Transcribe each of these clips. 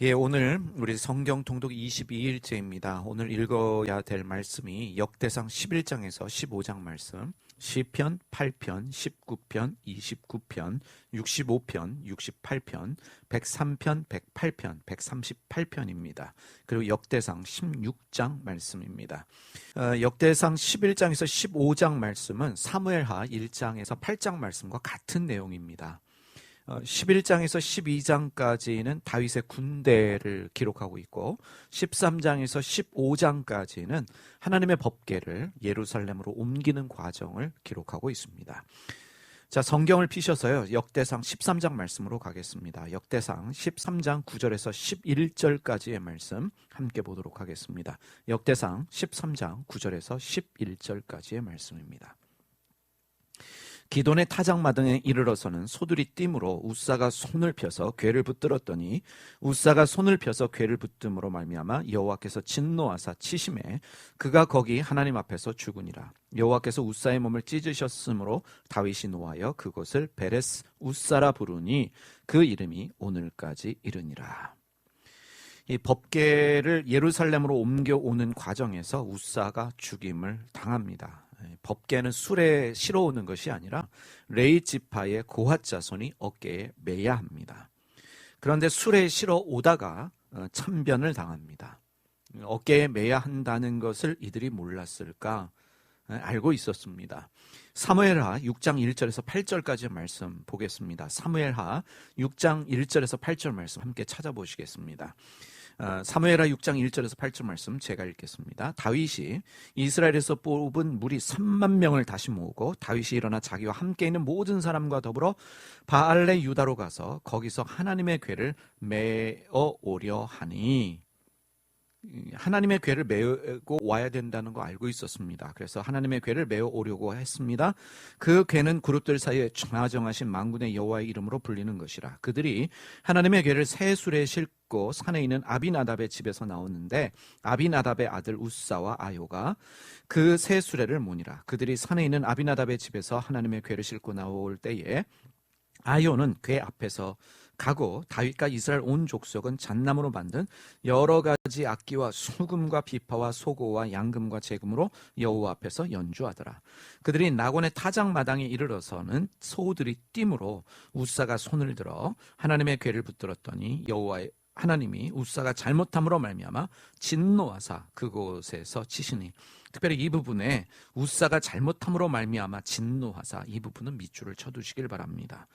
예, 오늘 우리 성경 통독 22일째입니다. 오늘 읽어야 될 말씀이 역대상 11장에서 15장 말씀, 시편 8편, 19편, 29편, 65편, 68편, 103편, 108편, 138편입니다. 그리고 역대상 16장 말씀입니다. 어, 역대상 11장에서 15장 말씀은 사무엘하 1장에서 8장 말씀과 같은 내용입니다. 11장에서 어, 12장까지는 다윗의 군대를 기록하고 있고 13장에서 15장까지는 하나님의 법계를 예루살렘으로 옮기는 과정을 기록하고 있습니다. 자, 성경을 피셔서요. 역대상 13장 말씀으로 가겠습니다. 역대상 13장 9절에서 11절까지의 말씀 함께 보도록 하겠습니다. 역대상 13장 9절에서 11절까지의 말씀입니다. 기돈의 타작마등에 이르러서는 소들이 띠므로 우사가 손을 펴서 괴를 붙들었더니 우사가 손을 펴서 괴를 붙듦으로 말미암아 여호와께서 진노하사 치심에 그가 거기 하나님 앞에서 죽으니라 여호와께서 우사의 몸을 찢으셨으므로 다윗이 노하여 그곳을 베레스 우사라 부르니 그 이름이 오늘까지 이르니라 이 법계를 예루살렘으로 옮겨오는 과정에서 우사가 죽임을 당합니다. 예, 법계는 술에 실어오는 것이 아니라 레이 지파의 고핫 자손이 어깨에 매야 합니다. 그런데 술에 실어 오다가 어, 참변을 당합니다. 어깨에 매야 한다는 것을 이들이 몰랐을까? 예, 알고 있었습니다. 사무엘하 6장 1절에서 8절까지 말씀 보겠습니다. 사무엘하 6장 1절에서 8절 말씀 함께 찾아보시겠습니다. 어, 사무엘하 6장 1절에서 8절 말씀 제가 읽겠습니다. 다윗이 이스라엘에서 뽑은 무리 3만 명을 다시 모으고 다윗이 일어나 자기와 함께 있는 모든 사람과 더불어 바알레 유다로 가서 거기서 하나님의 궤를 메어 오려 하니 하나님의 궤를 메고 와야 된다는 거 알고 있었습니다. 그래서 하나님의 궤를 메어 오려고 했습니다. 그 궤는 그룹들 사이에 좌정하신 망군의 여호와의 이름으로 불리는 것이라. 그들이 하나님의 궤를 새 술에 싣고 산에 있는 아비나답의 집에서 나오는데 아비나답의 아들 우사와 아요가 그 새 수레를 모니라. 그들이 산에 있는 아비나답의 집에서 하나님의 궤를 싣고 나올 때에 아요는 궤 앞에서 가고 다윗과 이스라엘 온 족속은 잣나무로 만든 여러 가지 악기와 수금과 비파와 소고와 양금과 재금으로 여호와 앞에서 연주하더라. 그들이 낙원의 타작 마당에 이르러서는 소들이 띠므로 우사가 손을 들어 하나님의 궤를 붙들었더니 여호와의 하나님이 우사가 잘못함으로 말미암아 진노하사 그곳에서 치시니 특별히 이 부분에 우사가 잘못함으로 말미암아 진노하사 이 부분은 밑줄을 쳐두시길 바랍니다.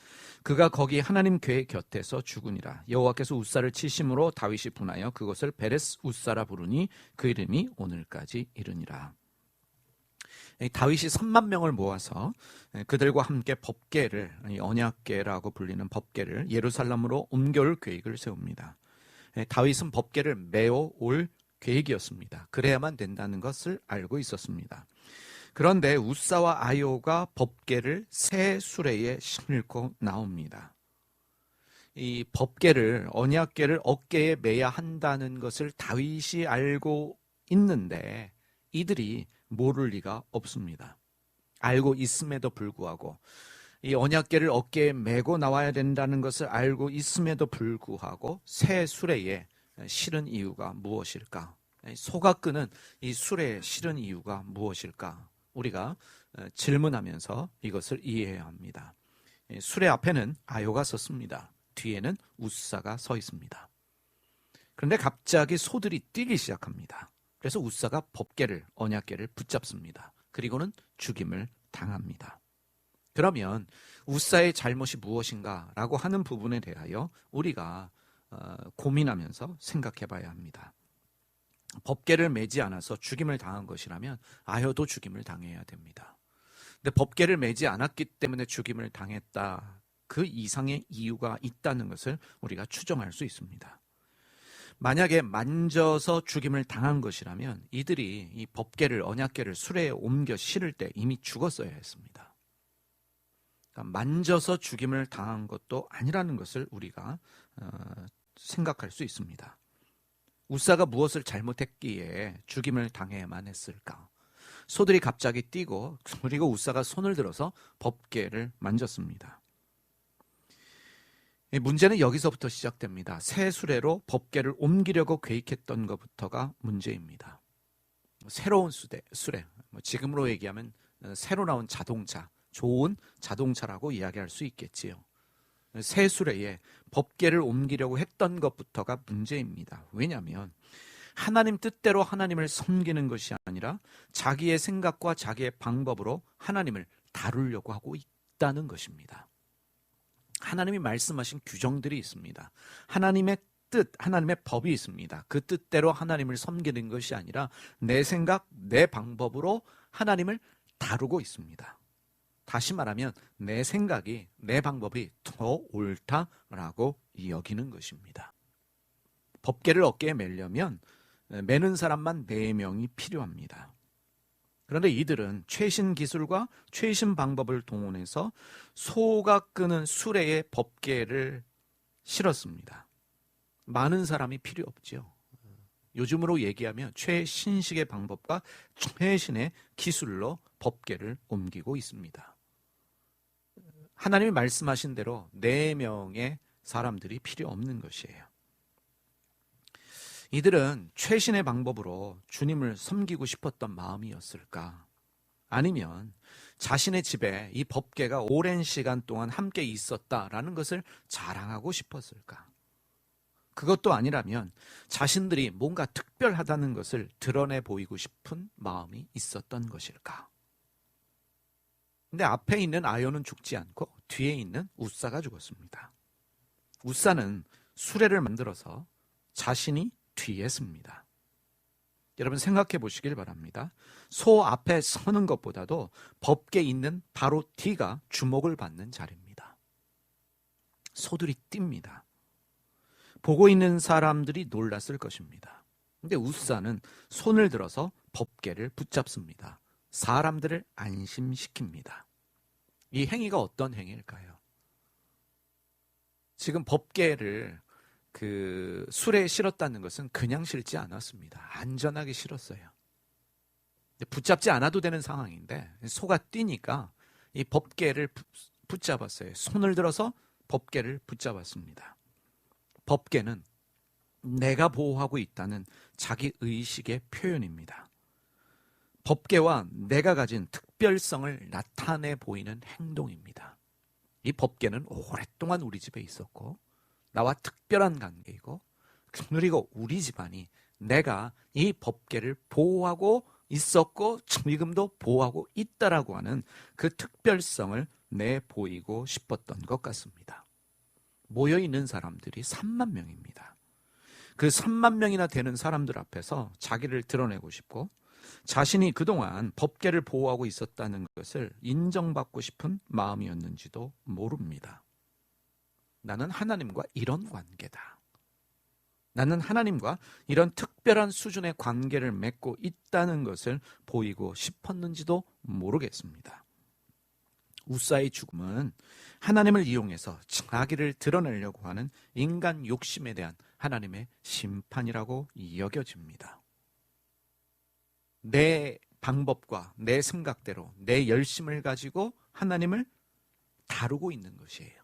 그가 거기 하나님 궤 곁에서 죽으니라 여호와께서 우사를 치심으로 다윗이 분하여 그것을 베레스 우사라 부르니 그 이름이 오늘까지 이르니라. 다윗이 3만 명을 모아서 그들과 함께 법계를 언약계라고 불리는 법계를 예루살렘으로 옮겨올 계획을 세웁니다. 다윗은 법계를 메어 올 계획이었습니다. 그래야만 된다는 것을 알고 있었습니다. 그런데 우사와 아요가 법계를 새 수레에 싣고 나옵니다. 이 법계를 언약계를 어깨에 매야 한다는 것을 다윗이 알고 있는데 이들이 모를 리가 없습니다. 알고 있음에도 불구하고 이 언약계를 어깨에 메고 나와야 된다는 것을 알고 있음에도 불구하고 새 수레에 실은 이유가 무엇일까? 소가 끄는 이 술에 실은 이유가 무엇일까? 우리가 어, 질문하면서 이것을 이해해야 합니다. 술의 앞에는 아요가 섰습니다. 뒤에는 우사가 서 있습니다. 그런데 갑자기 소들이 뛰기 시작합니다. 그래서 우사가 법계를 언약계를 붙잡습니다. 그리고는 죽임을 당합니다. 그러면 우사의 잘못이 무엇인가라고 하는 부분에 대하여 우리가 어, 고민하면서 생각해 봐야 합니다. 법계를 매지 않아서 죽임을 당한 것이라면 아여도 죽임을 당해야 됩니다. 근데 법계를 매지 않았기 때문에 죽임을 당했다. 그 이상의 이유가 있다는 것을 우리가 추정할 수 있습니다. 만약에 만져서 죽임을 당한 것이라면 이들이 이 법계를 언약계를 수레에 옮겨 실을 때 이미 죽었어야 했습니다. 그러니까 만져서 죽임을 당한 것도 아니라는 것을 우리가 어, 생각할 수 있습니다. 우사가 무엇을 잘못했기에 죽임을 당해야만 했을까? 소들이 갑자기 뛰고 그리고 우사가 손을 들어서 법계를 만졌습니다. 이 문제는 여기서부터 시작됩니다. 새 수레로 법계를 옮기려고 계획했던 것부터가 문제입니다. 새로운 수레, 수레 뭐 지금으로 얘기하면 어, 새로 나온 자동차, 좋은 자동차라고 이야기할 수 있겠지요. 새 수레에 법계를 옮기려고 했던 것부터가 문제입니다. 왜냐하면 하나님 뜻대로 하나님을 섬기는 것이 아니라 자기의 생각과 자기의 방법으로 하나님을 다루려고 하고 있다는 것입니다. 하나님이 말씀하신 규정들이 있습니다. 하나님의 뜻, 하나님의 법이 있습니다. 그 뜻대로 하나님을 섬기는 것이 아니라 내 생각, 내 방법으로 하나님을 다루고 있습니다. 다시 말하면 내 생각이, 내 방법이 더 옳다라고 여기는 것입니다. 법계를 어깨에 매려면 매는 사람만 4명이 필요합니다. 그런데 이들은 최신 기술과 최신 방법을 동원해서 소가 끄는 수레의 법계를 실었습니다. 많은 사람이 필요 없죠. 요즘으로 얘기하면 최신식의 방법과 최신의 기술로 법계를 옮기고 있습니다. 하나님이 말씀하신 대로 네 명의 사람들이 필요 없는 것이에요. 이들은 최신의 방법으로 주님을 섬기고 싶었던 마음이었을까? 아니면 자신의 집에 이 법계가 오랜 시간 동안 함께 있었다라는 것을 자랑하고 싶었을까? 그것도 아니라면 자신들이 뭔가 특별하다는 것을 드러내 보이고 싶은 마음이 있었던 것일까? 근데 앞에 있는 아연은 죽지 않고 뒤에 있는 우사가 죽었습니다. 우사는 수레를 만들어서 자신이 뒤에 섭니다. 여러분 생각해 보시길 바랍니다. 소 앞에 서는 것보다도 법계 있는 바로 뒤가 주목을 받는 자리입니다. 소들이 띱니다. 보고 있는 사람들이 놀랐을 것입니다. 근데 우사는 손을 들어서 법계를 붙잡습니다. 사람들을 안심시킵니다. 이 행위가 어떤 행위일까요? 지금 법계를 그 술에 실었다는 것은 그냥 실지 않았습니다. 안전하게 실었어요. 붙잡지 않아도 되는 상황인데 소가 뛰니까 이 법계를 붙잡았어요. 손을 들어서 법계를 붙잡았습니다. 법계는 내가 보호하고 있다는 자기 의식의 표현입니다. 법계와 내가 가진 특별성을 나타내 보이는 행동입니다. 이 법계는 오랫동안 우리 집에 있었고 나와 특별한 관계이고 그리고 우리 집안이 내가 이 법계를 보호하고 있었고 지금도 보호하고 있다라고 하는 그 특별성을 내 보이고 싶었던 것 같습니다. 모여 있는 사람들이 3만 명입니다. 그 3만 명이나 되는 사람들 앞에서 자기를 드러내고 싶고 자신이 그동안 법계를 보호하고 있었다는 것을 인정받고 싶은 마음이었는지도 모릅니다. 나는 하나님과 이런 관계다. 나는 하나님과 이런 특별한 수준의 관계를 맺고 있다는 것을 보이고 싶었는지도 모르겠습니다. 우사의 죽음은 하나님을 이용해서 자기를 드러내려고 하는 인간 욕심에 대한 하나님의 심판이라고 여겨집니다. 내 방법과 내 생각대로 내 열심을 가지고 하나님을 다루고 있는 것이에요.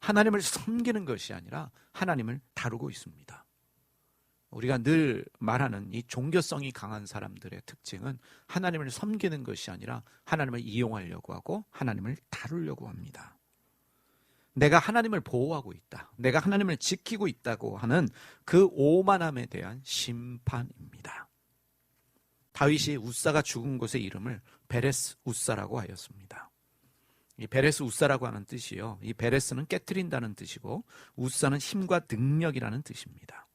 하나님을 섬기는 것이 아니라 하나님을 다루고 있습니다. 우리가 늘 말하는 이 종교성이 강한 사람들의 특징은 하나님을 섬기는 것이 아니라 하나님을 이용하려고 하고 하나님을 다루려고 합니다. 내가 하나님을 보호하고 있다. 내가 하나님을 지키고 있다고 하는 그 오만함에 대한 심판입니다. 다윗이 우사가 죽은 곳의 이름을 베레스 우사라고 하였습니다. 이 베레스 우사라고 하는 뜻이요. 이 베레스는 깨뜨린다는 뜻이고 우사는 힘과 능력이라는 뜻입니다.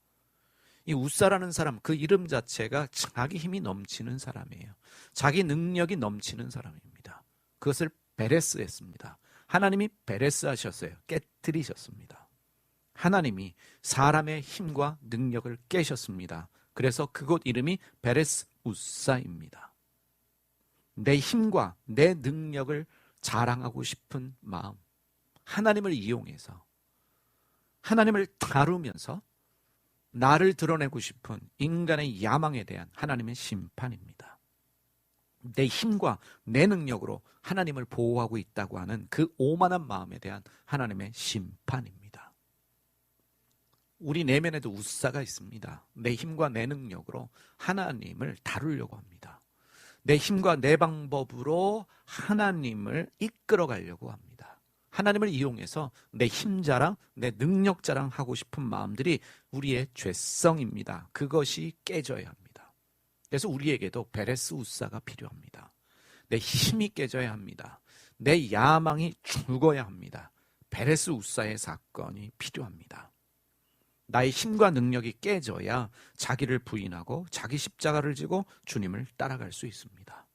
이 우사라는 사람 그 이름 자체가 자기 힘이 넘치는 사람이에요. 자기 능력이 넘치는 사람입니다. 그것을 베레스 했습니다. 하나님이 베레스 하셨어요. 깨뜨리셨습니다. 하나님이 사람의 힘과 능력을 깨셨습니다. 그래서 그곳 이름이 베레스 우사입니다. 내 힘과 내 능력을 자랑하고 싶은 마음, 하나님을 이용해서 하나님을 다루면서 나를 드러내고 싶은 인간의 야망에 대한 하나님의 심판입니다. 내 힘과 내 능력으로 하나님을 보호하고 있다고 하는 그 오만한 마음에 대한 하나님의 심판입니다. 우리 내면에도 우사가 있습니다. 내 힘과 내 능력으로 하나님을 다루려고 합니다. 내 힘과 내 방법으로 하나님을 이끌어 가려고 합니다. 하나님을 이용해서 내 힘자랑, 내 능력 자랑 하고 싶은 마음들이 우리의 죄성입니다. 그것이 깨져야 합니다. 그래서 우리에게도 베레스 우사가 필요합니다. 내 힘이 깨져야 합니다. 내 야망이 죽어야 합니다. 베레스 우사의 사건이 필요합니다. 나의 힘과 능력이 깨져야 자기를 부인하고 자기 십자가를 지고 주님을 따라갈 수 있습니다.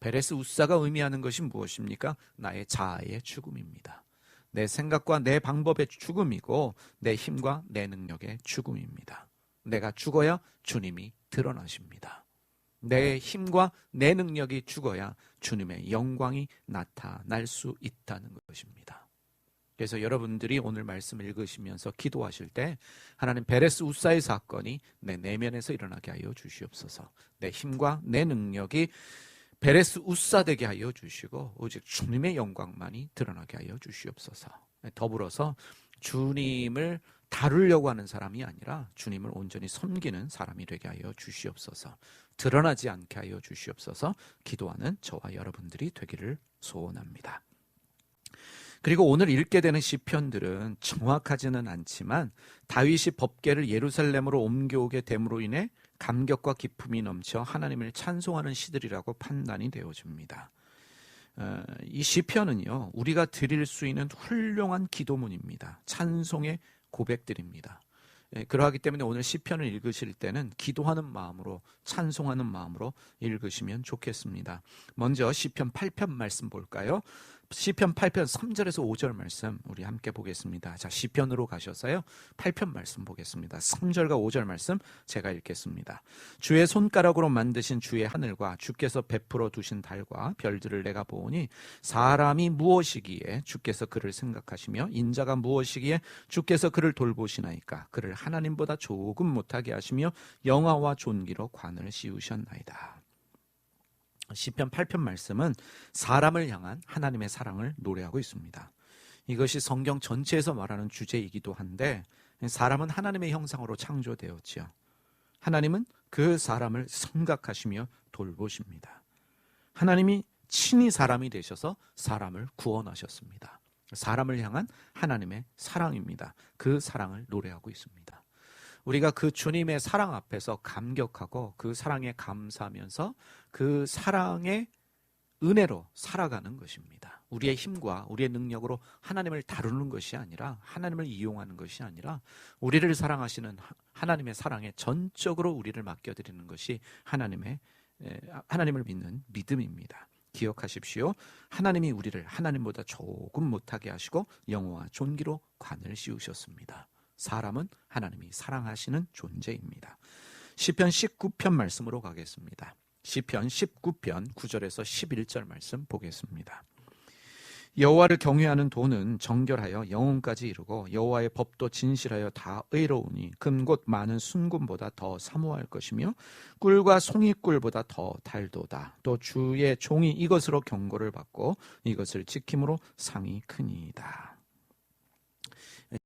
베레스 우사가 의미하는 것이 무엇입니까? 나의 자아의 죽음입니다. 내 생각과 내 방법의 죽음이고 내 힘과 내 능력의 죽음입니다. 내가 죽어야 주님이 드러나십니다. 내 힘과 내 능력이 죽어야 주님의 영광이 나타날 수 있다는 것입니다. 그래서 여러분들이 오늘 말씀을 읽으시면서 기도하실 때 하나님 베레스 우사의 사건이 내 내면에서 일어나게 하여 주시옵소서. 내 힘과 내 능력이 베레스 우사 되게 하여 주시고 오직 주님의 영광만이 드러나게 하여 주시옵소서. 더불어서 주님을 다루려고 하는 사람이 아니라 주님을 온전히 섬기는 사람이 되게 하여 주시옵소서. 드러나지 않게 하여 주시옵소서. 기도하는 저와 여러분들이 되기를 소원합니다. 그리고 오늘 읽게 되는 시편들은 정확하지는 않지만 다윗이 법궤를 예루살렘으로 옮겨오게 됨으로 인해 감격과 기쁨이 넘쳐 하나님을 찬송하는 시들이라고 판단이 되어집니다. 어, 이 시편은요 우리가 드릴 수 있는 훌륭한 기도문입니다. 찬송의 고백들입니다. 예, 그러하기 때문에 오늘 시편을 읽으실 때는 기도하는 마음으로 찬송하는 마음으로 읽으시면 좋겠습니다. 먼저 시편 8편 말씀 볼까요? 시편 8편 3절에서 5절 말씀 우리 함께 보겠습니다. 자, 시편으로 가셔서요. 8편 말씀 보겠습니다. 3절과 5절 말씀 제가 읽겠습니다. 주의 손가락으로 만드신 주의 하늘과 주께서 베풀어 두신 달과 별들을 내가 보니 사람이 무엇이기에 주께서 그를 생각하시며 인자가 무엇이기에 주께서 그를 돌보시나이까 그를 하나님보다 조금 못하게 하시며 영화와 존귀로 관을 씌우셨나이다. 시편 8편 말씀은 사람을 향한 하나님의 사랑을 노래하고 있습니다. 이것이 성경 전체에서 말하는 주제이기도 한데 사람은 하나님의 형상으로 창조되었지요. 하나님은 그 사람을 생각하시며 돌보십니다. 하나님이 친히 사람이 되셔서 사람을 구원하셨습니다. 사람을 향한 하나님의 사랑입니다. 그 사랑을 노래하고 있습니다. 우리가 그 주님의 사랑 앞에서 감격하고 그 사랑에 감사하면서 그 사랑의 은혜로 살아가는 것입니다. 우리의 힘과 우리의 능력으로 하나님을 다루는 것이 아니라 하나님을 이용하는 것이 아니라 우리를 사랑하시는 하나님의 사랑에 전적으로 우리를 맡겨드리는 것이 하나님의 하나님을 믿는 믿음입니다. 기억하십시오. 하나님이 우리를 하나님보다 조금 못하게 하시고 영어와 존귀로 관을 씌우셨습니다. 사람은 하나님이 사랑하시는 존재입니다. 시편 19편 말씀으로 가겠습니다. 시편 19편 9절에서 11절 말씀 보겠습니다. 여호와를 경외하는 도는 정결하여 영혼까지 이르고 여호와의 법도 진실하여 다 의로우니 금곧 많은 순금보다 더 사모할 것이며 꿀과 송이꿀보다 더 달도다. 또 주의 종이 이것으로 경고를 받고 이것을 지킴으로 상이 크니이다.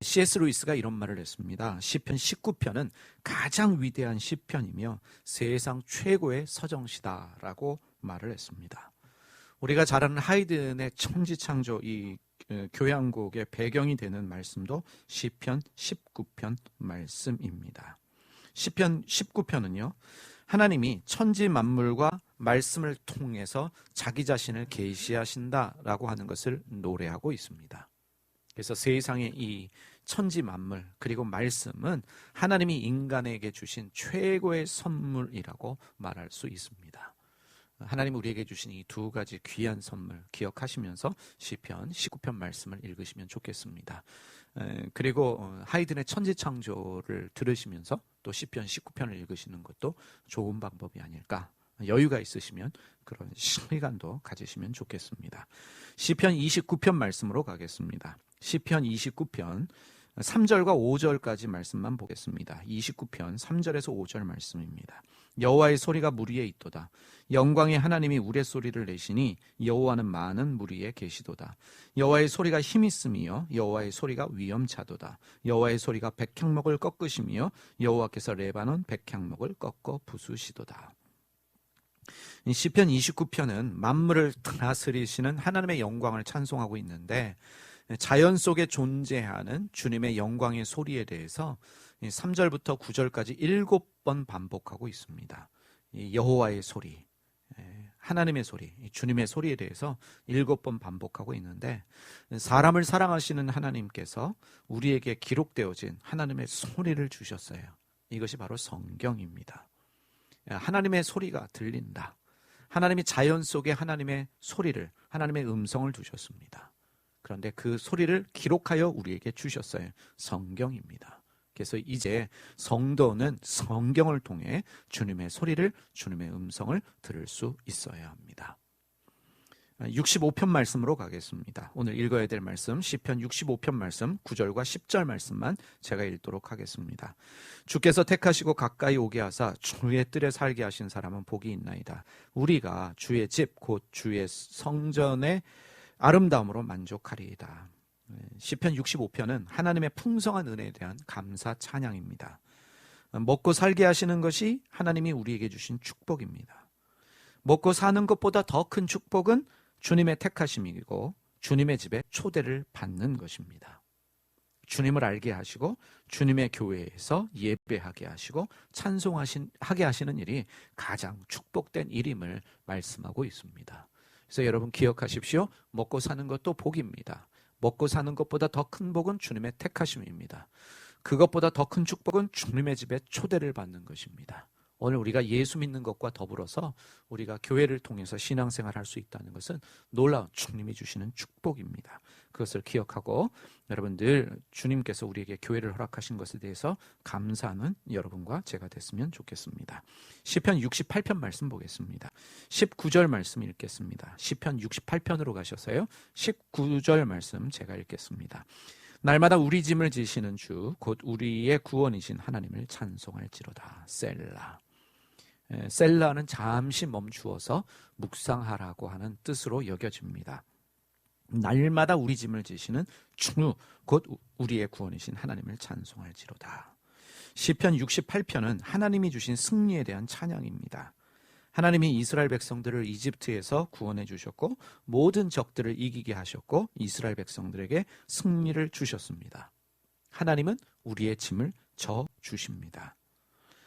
C.S. 루이스가 이런 말을 했습니다. 시편 19편은 가장 위대한 시편이며 세상 최고의 서정시다라고 말을 했습니다. 우리가 잘 아는 하이든의 천지창조 이 교향곡의 배경이 되는 말씀도 시편 19편 말씀입니다. 시편 19편은요. 하나님이 천지 만물과 말씀을 통해서 자기 자신을 계시하신다라고 하는 것을 노래하고 있습니다. 그래서 세상의 이 천지 만물 그리고 말씀은 하나님이 인간에게 주신 최고의 선물이라고 말할 수 있습니다. 하나님 우리에게 주신 이 두 가지 귀한 선물 기억하시면서 시편 19편 말씀을 읽으시면 좋겠습니다. 그리고 어, 하이든의 천지 창조를 들으시면서 또 시편 19편을 읽으시는 것도 좋은 방법이 아닐까 여유가 있으시면 그런 시간도 가지시면 좋겠습니다. 시편 29편 말씀으로 가겠습니다. 시편 29편 3절과 5절까지 말씀만 보겠습니다. 29편 3절에서 5절 말씀입니다. 여호와의 소리가 무리에 있도다. 영광의 하나님이 우레 소리를 내시니 여호와는 많은 무리에 계시도다. 여호와의 소리가 힘 있음이요 여호와의 소리가 위엄차도다. 여호와의 소리가 백향목을 꺾으시며 여호와께서 레바논 백향목을 꺾어 부수시도다. 시편 29편은 만물을 다스리시는 하나님의 영광을 찬송하고 있는데 자연 속에 존재하는 주님의 영광의 소리에 대해서 3절부터 9절까지 일곱 번 반복하고 있습니다. 여호와의 소리, 하나님의 소리, 주님의 소리에 대해서 일곱 번 반복하고 있는데 사람을 사랑하시는 하나님께서 우리에게 기록되어진 하나님의 소리를 주셨어요. 이것이 바로 성경입니다. 하나님의 소리가 들린다. 하나님이 자연 속에 하나님의 소리를, 하나님의 음성을 두셨습니다. 그런데 그 소리를 기록하여 우리에게 주셨어요. 성경입니다. 그래서 이제 성도는 성경을 통해 주님의 소리를, 주님의 음성을 들을 수 있어야 합니다. 65편 말씀으로 가겠습니다. 오늘 읽어야 될 말씀 시편 65편 말씀 9절과 10절 말씀만 제가 읽도록 하겠습니다. 주께서 택하시고 가까이 오게 하사 주의 뜰에 살게 하신 사람은 복이 있나이다. 우리가 주의 집 곧 주의 성전의 아름다움으로 만족하리이다. 시편 65편은 하나님의 풍성한 은혜에 대한 감사 찬양입니다. 먹고 살게 하시는 것이 하나님이 우리에게 주신 축복입니다. 먹고 사는 것보다 더 큰 축복은 주님의 택하심이고 주님의 집에 초대를 받는 것입니다. 주님을 알게 하시고 주님의 교회에서 예배하게 하시고 찬송하게 하시는 일이 가장 축복된 일임을 말씀하고 있습니다. 그래서 여러분 기억하십시오. 먹고 사는 것도 복입니다. 먹고 사는 것보다 더 큰 복은 주님의 택하심입니다. 그것보다 더 큰 축복은 주님의 집에 초대를 받는 것입니다. 오늘 우리가 예수 믿는 것과 더불어서 우리가 교회를 통해서 신앙생활 할 수 있다는 것은 놀라운 주님이 주시는 축복입니다. 그것을 기억하고 여러분들 주님께서 우리에게 교회를 허락하신 것에 대해서 감사하는 여러분과 제가 됐으면 좋겠습니다. 시편 68편 말씀 보겠습니다. 19절 말씀 읽겠습니다. 시편 68편으로 가셔서요. 19절 말씀 제가 읽겠습니다. 날마다 우리 짐을 지시는 주, 곧 우리의 구원이신 하나님을 찬송할지로다. 셀라. 셀라는 잠시 멈추어서 묵상하라고 하는 뜻으로 여겨집니다. 날마다 우리 짐을 지시는 주, 곧 우리의 구원이신 하나님을 찬송할지로다. 시편 68편은 하나님이 주신 승리에 대한 찬양입니다. 하나님이 이스라엘 백성들을 이집트에서 구원해 주셨고 모든 적들을 이기게 하셨고 이스라엘 백성들에게 승리를 주셨습니다. 하나님은 우리의 짐을 져 주십니다.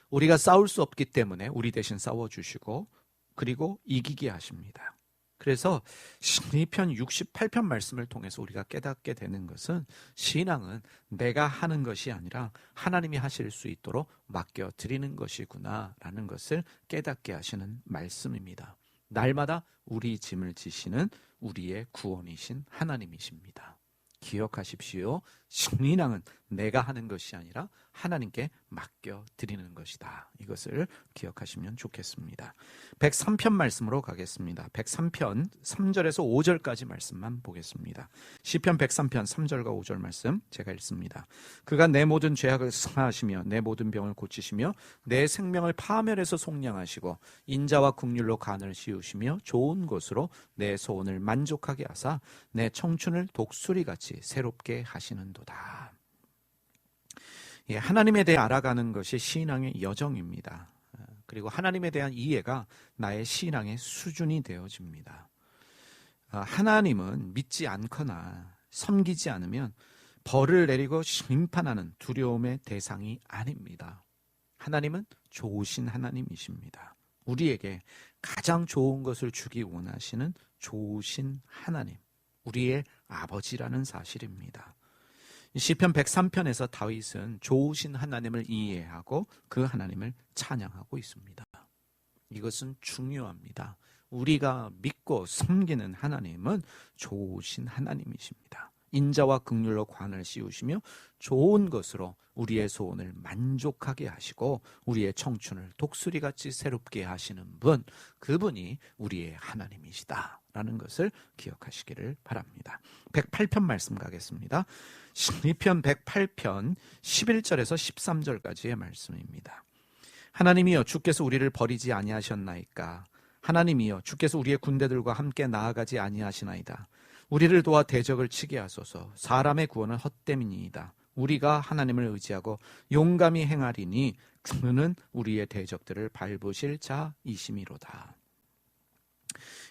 우리가 싸울 수 없기 때문에 우리 대신 싸워 주시고 그리고 이기게 하십니다. 그래서 시편 68편 말씀을 통해서 우리가 깨닫게 되는 것은 신앙은 내가 하는 것이 아니라 하나님이 하실 수 있도록 맡겨 드리는 것이구나라는 것을 깨닫게 하시는 말씀입니다. 날마다 우리 짐을 지시는 우리의 구원이신 하나님이십니다. 기억하십시오. 신앙은 내가 하는 것이 아니라 하나님께 맡겨 드리는 것이다. 이것을 기억하시면 좋겠습니다. 103편 말씀으로 가겠습니다. 103편 3절에서 5절까지 말씀만 보겠습니다. 시편 103편 3절과 5절 말씀 제가 읽습니다. 그가 내 모든 죄악을 사하시며 내 모든 병을 고치시며 내 생명을 파멸해서 속량하시고 인자와 국률로 간을 씌우시며 좋은 곳으로 내 소원을 만족하게 하사 내 청춘을 독수리같이 새롭게 하시는도다. 예, 하나님에 대해 알아가는 것이 신앙의 여정입니다. 그리고 하나님에 대한 이해가 나의 신앙의 수준이 되어집니다. 아, 하나님은 믿지 않거나 섬기지 않으면 벌을 내리고 심판하는 두려움의 대상이 아닙니다. 하나님은 좋으신 하나님이십니다. 우리에게 가장 좋은 것을 주기 원하시는 좋으신 하나님, 우리의 아버지라는 사실입니다. 시편 103편에서 다윗은 좋으신 하나님을 이해하고 그 하나님을 찬양하고 있습니다. 이것은 중요합니다. 우리가 믿고 섬기는 하나님은 좋으신 하나님이십니다. 인자와 극률로 관을 씌우시며 좋은 것으로 우리의 소원을 만족하게 하시고 우리의 청춘을 독수리같이 새롭게 하시는 분, 그분이 우리의 하나님이시다. 라는 것을 기억하시기를 바랍니다. 108편 말씀 가겠습니다. 시편 108편 11절에서 13절까지의 말씀입니다. 하나님이여 주께서 우리를 버리지 아니하셨나이까 하나님이여 주께서 우리의 군대들과 함께 나아가지 아니하시나이다. 우리를 도와 대적을 치게 하소서. 사람의 구원은 헛됨이니이다. 우리가 하나님을 의지하고 용감히 행하리니 그는 우리의 대적들을 밟으실 자이심이로다.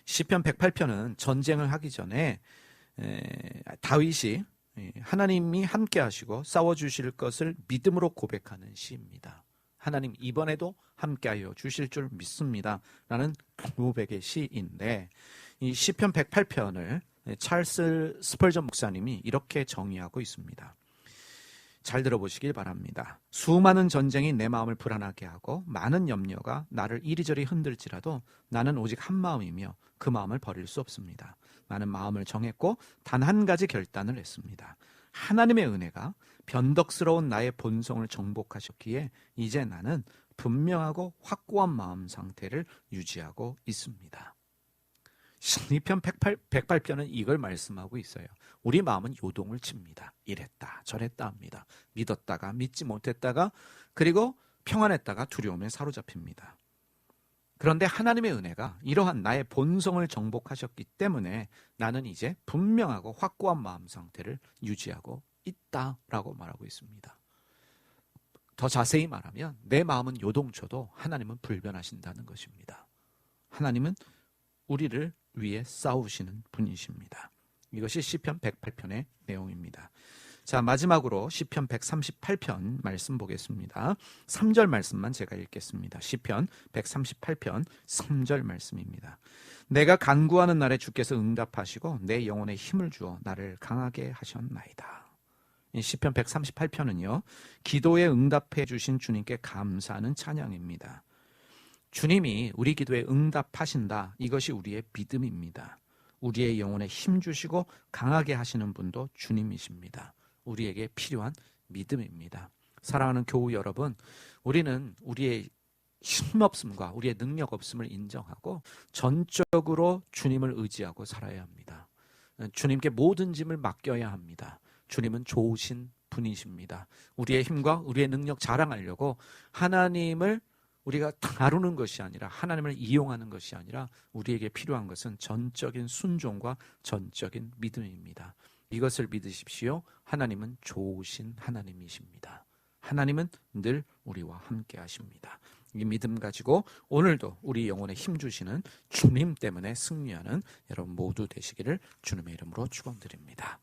시편 108편은 전쟁을 하기 전에 에, 다윗이 예, 하나님이 함께 하시고 싸워 주실 것을 믿음으로 고백하는 시입니다. 하나님 이번에도 함께하여 주실 줄 믿습니다. 라는 고백의 시인데 이 시편 108편을 찰스 스펄전 목사님이 이렇게 정의하고 있습니다. 잘 들어보시길 바랍니다. 수많은 전쟁이 내 마음을 불안하게 하고 많은 염려가 나를 이리저리 흔들지라도 나는 오직 한 마음이며 그 마음을 버릴 수 없습니다. 나는 마음을 정했고 단 한 가지 결단을 했습니다. 하나님의 은혜가 변덕스러운 나의 본성을 정복하셨기에 이제 나는 분명하고 확고한 마음 상태를 유지하고 있습니다. 시편 108, 108편은 이걸 말씀하고 있어요. 우리 마음은 요동을 칩니다. 이랬다 저랬다 합니다. 믿었다가 믿지 못했다가 그리고 평안했다가 두려움에 사로잡힙니다. 그런데 하나님의 은혜가 이러한 나의 본성을 정복하셨기 때문에 나는 이제 분명하고 확고한 마음 상태를 유지하고 있다라고 말하고 있습니다. 더 자세히 말하면 내 마음은 요동쳐도 하나님은 불변하신다는 것입니다. 하나님은 우리를 위해 싸우시는 분이십니다. 이것이 시편 108편의 내용입니다. 자, 마지막으로 시편 138편 말씀 보겠습니다. 3절 말씀만 제가 읽겠습니다. 시편 138편 3절 말씀입니다. 내가 간구하는 날에 주께서 응답하시고 내 영혼에 힘을 주어 나를 강하게 하셨나이다. 이 시편 138편은요. 기도에 응답해 주신 주님께 감사하는 찬양입니다. 주님이 우리 기도에 응답하신다. 이것이 우리의 믿음입니다. 우리의 영혼에 힘 주시고 강하게 하시는 분도 주님이십니다. 우리에게 필요한 믿음입니다. 사랑하는 교우 여러분, 우리는 우리의 힘없음과 우리의 능력 없음을 인정하고 전적으로 주님을 의지하고 살아야 합니다. 주님께 모든 짐을 맡겨야 합니다. 주님은 좋으신 분이십니다. 우리의 힘과 우리의 능력 자랑하려고 하나님을 우리가 다루는 것이 아니라 하나님을 이용하는 것이 아니라 우리에게 필요한 것은 전적인 순종과 전적인 믿음입니다. 이것을 믿으십시오. 하나님은 좋으신 하나님이십니다. 하나님은 늘 우리와 함께 하십니다. 이 믿음 가지고 오늘도 우리 영혼에 힘 주시는 주님 때문에 승리하는 여러분 모두 되시기를 주님의 이름으로 축원드립니다.